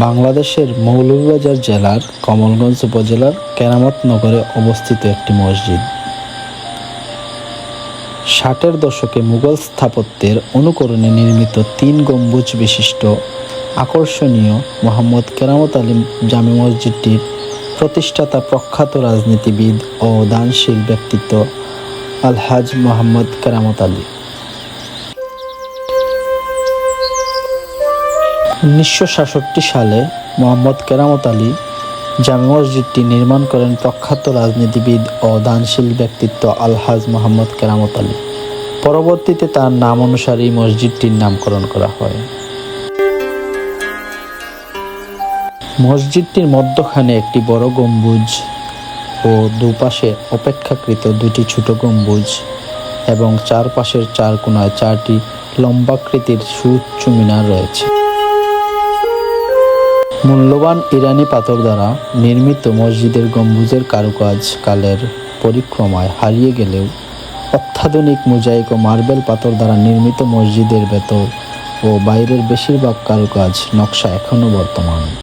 বাংলাদেশের মৌলভীবাজার জেলার কমলগঞ্জ উপজেলার কেরামত নগরে অবস্থিত একটি মসজিদ। ষাটের দশকে মুঘল স্থাপত্যের অনুকরণে নির্মিত তিন গম্বুজ বিশিষ্ট, আকর্ষণীয় মোহাম্মদ কেরামত আলী জামে মসজিদটির প্রতিষ্ঠাতা প্রখ্যাত রাজনীতিবিদ ও দানশীল ব্যক্তিত্ব আলহাজ মোহাম্মদ কেরামত আলী। উনিশশো সাতষট্টি সালে মোহাম্মদ কেরামত আলী জামে মসজিদটি নির্মাণ করেন প্রখ্যাত রাজনীতিবিদ ও দানশীল ব্যক্তিত্ব আলহাজ মোহাম্মদ কেরামত আলী। পরবর্তীতে তার নাম অনুসারেই মসজিদটির নামকরণ করা হয়। মসজিদটির মধ্যখানে একটি বড় গম্বুজ ও দুপাশে অপেক্ষাকৃত দুটি ছোট গম্বুজ এবং চারপাশের চার কোনায় চারটি লম্বাকৃতির সুউচ্চ মিনার রয়েছে। মূল্যবান ইরানি পাথর দ্বারা নির্মিত মসজিদের গম্বুজের কারুকাজ কালের পরিক্রমায় হারিয়ে গেলেও অত্যাধুনিক মোজাইক ও মার্বেল পাথর দ্বারা নির্মিত মসজিদের ভেতর ও বাইরের বেশিরভাগ কারুকাজ নকশা এখনও বর্তমান।